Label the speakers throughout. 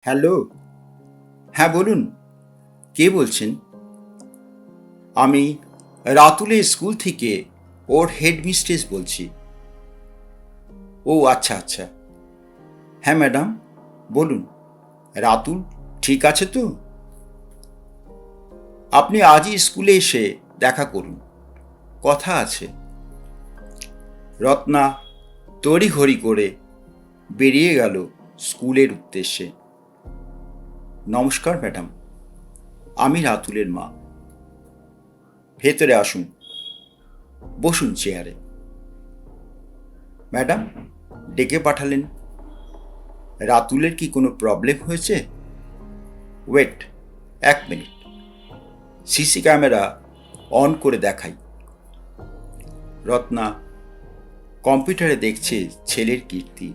Speaker 1: Hello. হ্যাঁ বলুন। কে বলছেন? আমি রাতুলের স্কুল থেকে ওর হেড মিস্ট্রেস বলছি। ও আচ্ছা আচ্ছা। হ্যাঁ ম্যাডাম, বলুন। রাতুল, ঠিক আছে তো? আপনি আজই স্কুলে এসে দেখা করুন। কথা আছে। রত্না তড়িঘড়ি করে বেরিয়ে গেল স্কুলের উদ্দেশ্যে। নমস্কার, ম্যাডাম। আমি রাতুলের মা। ভেতরে আসুন। বসুন চেয়ারে। ম্যাডাম, ডেকে পাঠালেন। রাতুলের কি কোনো প্রবলেম হয়েছে? ওয়েট, এক মিনিট। সিসি ক্যামেরা অন করে দেখাই। রত্না কম্পিউটারে দেখছে ছেলের কীর্তি।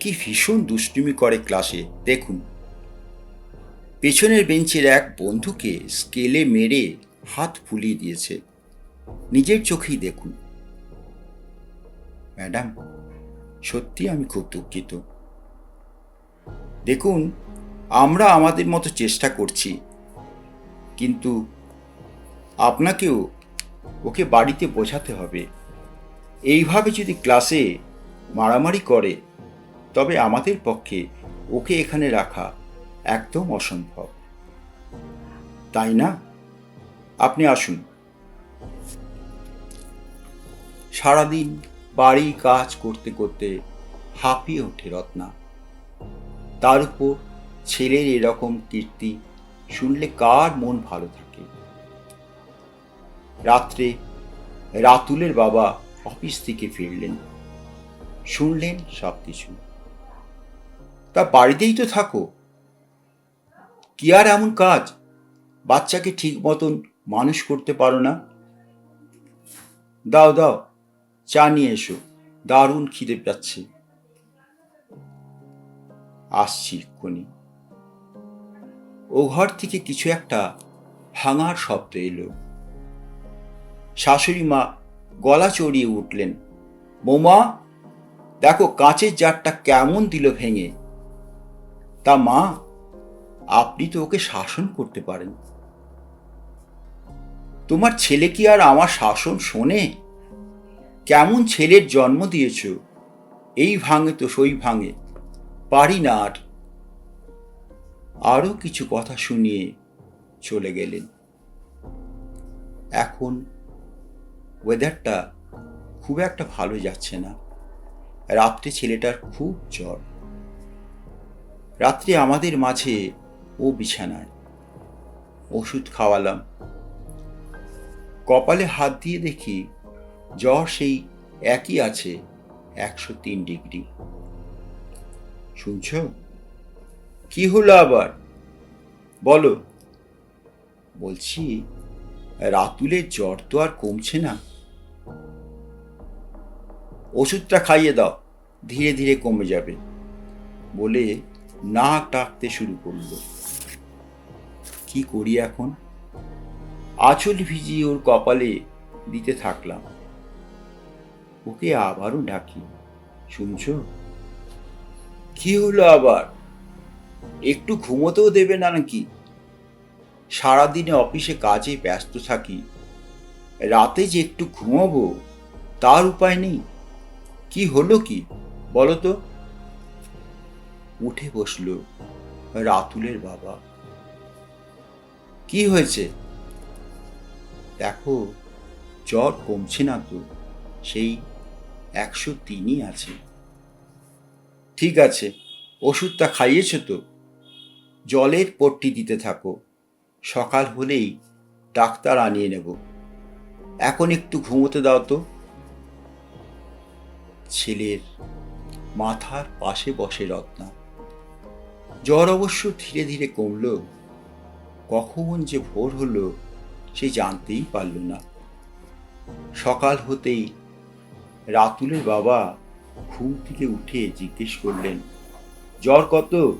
Speaker 1: কি ভীষণ দুষ্টুমি করে ক্লাসে। দেখুন। পেছনের বেঞ্চের এক বন্ধুকে স্কেলে মেরে হাত ফুলিয়ে দিয়েছে। নিজের চোখেই দেখুন। ম্যাডাম সত্যি আমি খুব দুঃখিত। দেখুন, আমরা আমাদের মতো চেষ্টা করছি, কিন্তু আপনাকেও ওকে বাড়িতে বোঝাতে হবে। এইভাবে যদি ক্লাসে মারামারি করে, তবে আমাদের পক্ষে ওকে এখানে রাখা একদম অসম্ভব। তাই না? আপনি আসুন। সারাদিন বাড়ি কাজ করতে করতে হাঁপিয়ে ওঠে রত্না। তার উপর ছেলের এরকম কীর্তি শুনলে কার মন ভালো থাকে? রাত্রে রাতুলের বাবা অফিস থেকে ফিরলেন। শুনলেন সব কিছু তা বাড়িতেই তো থাকো। কি আর এমন কাজ? বাচ্চাকে ঠিক মতন মানুষ করতে পারো না? দাও দাও, চা নিয়ে এসো। দারুণ খিদে পাচ্ছে। আসছি এক্ষুনি। ও ঘর থেকে কিছু একটা ভাঙার শব্দ এলো। শাশুড়ি মা গলা চড়িয়ে উঠলেন। বৌমা, দেখো কাঁচের জারটা কেমন দিল ভেঙে। তা মা আপনি তো ওকে শাসন করতে পারেন। তোমার ছেলে কি আর আমার শাসন শোনে? কেমন ছেলের জন্ম দিয়েছ? এই ভাঙে তো সই ভাঙে, পারি না আর। আরও কিছু কথা শুনিয়ে চলে গেলেন। এখন ওয়েদারটা খুব একটা ভালো যাচ্ছে না। রাত্রে ছেলেটার খুব জ্বর। রাত্রে আমাদের মাঝে ও বিছানায়। ওষুধ খাওয়ালাম। কপালে হাত দিয়ে দেখি জ্বর সেই একই আছে, একশো তিন ডিগ্রি। শুনছ? কি হলো আবার? বলো। বলছি, রাতুলের জ্বর তো আর কমছে না। ওষুধটা খাইয়ে দাও, ধীরে ধীরে কমে যাবে। বলে নাক ডাকতে শুরু করল। কি করি এখন? আঁচল ভিজিয়ে ওর কপালে দিতে থাকলাম। ওকে আবারও ডাকি, শুনছ? কি হলো আবার? একটু ঘুমোতেও দেবে না নাকি? সারাদিনে অফিসে কাজে ব্যস্ত থাকি। রাতে যে একটু ঘুমাবো, তার উপায় নেই। কি হলো কি, বলো তো? উঠে বসল রাতুলের বাবা। কি হয়েছে? দেখো, জ্বর কমছে না তো, সেই একশো তিনই আছে। ঠিক আছে, ওষুধটা খাইয়েছ তো? জলের পট্টি দিতে থাকো, সকাল হলেই ডাক্তার আনিয়ে নেব। এখন একটু ঘুমোতে দাও তো। ছেলের মাথার পাশে বসে রত্না। জ্বর অবশ্য ধীরে ধীরে কমল। কখন যে ভোর হলো, সে জানতেই পারল না। সকাল হতেই রাতুলের বাবা ঘুম থেকে উঠে জিজ্ঞেস করলেন, জ্বর কত?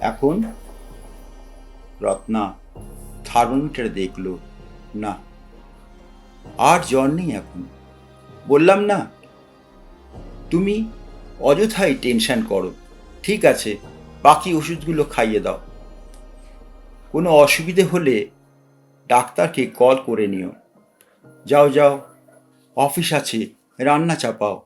Speaker 1: এখন? রত্না থার্মোমিটার দেখল, না। আর জ্বর নেই এখন? বললাম না। তুমি অযথাই টেনশন করো, ঠিক আছে, বাকি ওষুধগুলো খাইয়ে দাও। কোনো অসুবিধে হলে ডাক্তারকে কল করে নিও। যাও যাও অফিস আছে রান্না চাপাও।